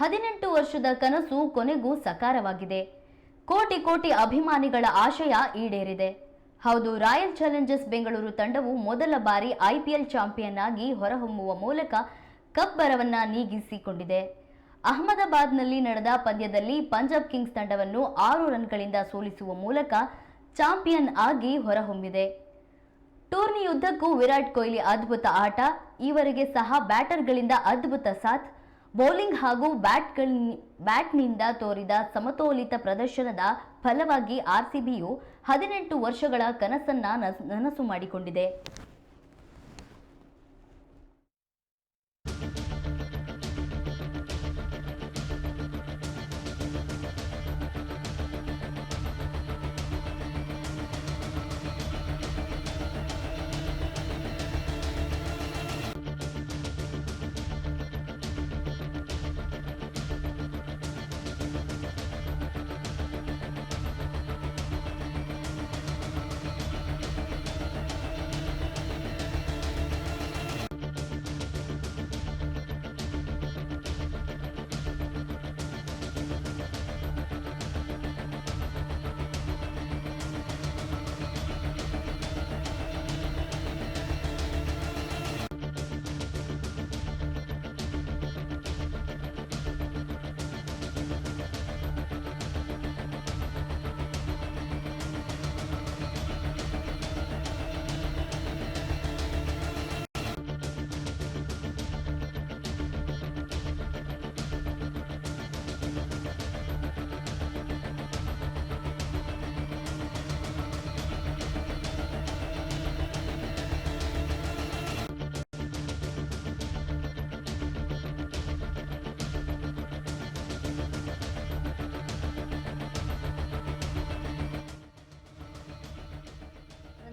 ಹದಿನೆಂಟು ವರ್ಷದ ಕನಸು ಕೊನೆಗೂ ಸಕಾರವಾಗಿದೆ. ಕೋಟಿ ಕೋಟಿ ಅಭಿಮಾನಿಗಳ ಆಶಯ ಈಡೇರಿದೆ. ಹೌದು, ರಾಯಲ್ ಚಾಲೆಂಜರ್ಸ್ ಬೆಂಗಳೂರು ತಂಡವು ಮೊದಲ ಬಾರಿ ಐಪಿಎಲ್ ಚಾಂಪಿಯನ್ ಆಗಿ ಹೊರಹೊಮ್ಮುವ ಮೂಲಕ ಕಬ್ಬರವನ್ನ ನೀಗಿಸಿಕೊಂಡಿದೆ. ಅಹಮದಾಬಾದ್ನಲ್ಲಿ ನಡೆದ ಪಂದ್ಯದಲ್ಲಿ ಪಂಜಾಬ್ ಕಿಂಗ್ಸ್ ತಂಡವನ್ನು ಆರು ರನ್ಗಳಿಂದ ಸೋಲಿಸುವ ಮೂಲಕ ಚಾಂಪಿಯನ್ ಆಗಿ ಹೊರಹೊಮ್ಮಿದೆ. ಟೂರ್ನಿಯುದ್ದಕ್ಕೂ ವಿರಾಟ್ ಕೊಹ್ಲಿ ಅದ್ಭುತ ಆಟ, ಈವರೆಗೆ ಸಹ ಬ್ಯಾಟರ್ಗಳಿಂದ ಅದ್ಭುತ ಸಾಥ್ ಬೌಲಿಂಗ್ ಹಾಗೂ ಬ್ಯಾಟ್ಗಳ, ಬ್ಯಾಟ್ನಿಂದ ತೋರಿದ ಸಮತೋಲಿತ ಪ್ರದರ್ಶನದ ಫಲವಾಗಿ ಆರ್ಸಿಬಿಯು ಹದಿನೆಂಟು ವರ್ಷಗಳ ಕನಸನ್ನ ನಸ್- ನನಸು ಮಾಡಿಕೊಂಡಿದೆ.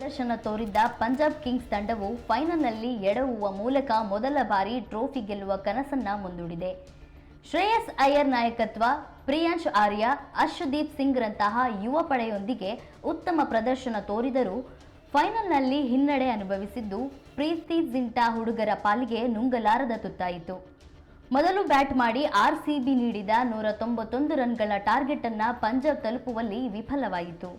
ಪ್ರದರ್ಶನ ತೋರಿದ್ದ ಪಂಜಾಬ್ ಕಿಂಗ್ಸ್ ತಂಡವು ಫೈನಲ್ನಲ್ಲಿ ಎಡವುವ ಮೂಲಕ ಮೊದಲ ಬಾರಿ ಟ್ರೋಫಿ ಗೆಲ್ಲುವ ಕನಸನ್ನ ಮುಂದೂಡಿದೆ. ಶ್ರೇಯಸ್ ಅಯ್ಯರ್ ನಾಯಕತ್ವ, ಪ್ರಿಯಾಂಶ್ ಆರ್ಯ ಅರ್ಶದೀಪ್ ಸಿಂಗ್ರಂತಹ ಯುವ ಪಡೆಯೊಂದಿಗೆ ಉತ್ತಮ ಪ್ರದರ್ಶನ ತೋರಿದರೂ ಫೈನಲ್ನಲ್ಲಿ ಹಿನ್ನಡೆ ಅನುಭವಿಸಿದ್ದು ಪ್ರೀತಿ ಜಿಂಟಾ ಹುಡುಗರ ಪಾಲಿಗೆ ನುಂಗಲಾರದ ತುತ್ತಾಯಿತು. ಮೊದಲು ಬ್ಯಾಟ್ ಮಾಡಿ ಆರ್ಸಿಬಿ ನೀಡಿದ ನೂರ ತೊಂಬತ್ತೊಂದು ರನ್ಗಳ ಟಾರ್ಗೆಟ್ ಅನ್ನ ಪಂಜಾಬ್ ತಲುಪುವಲ್ಲಿ ವಿಫಲವಾಯಿತು.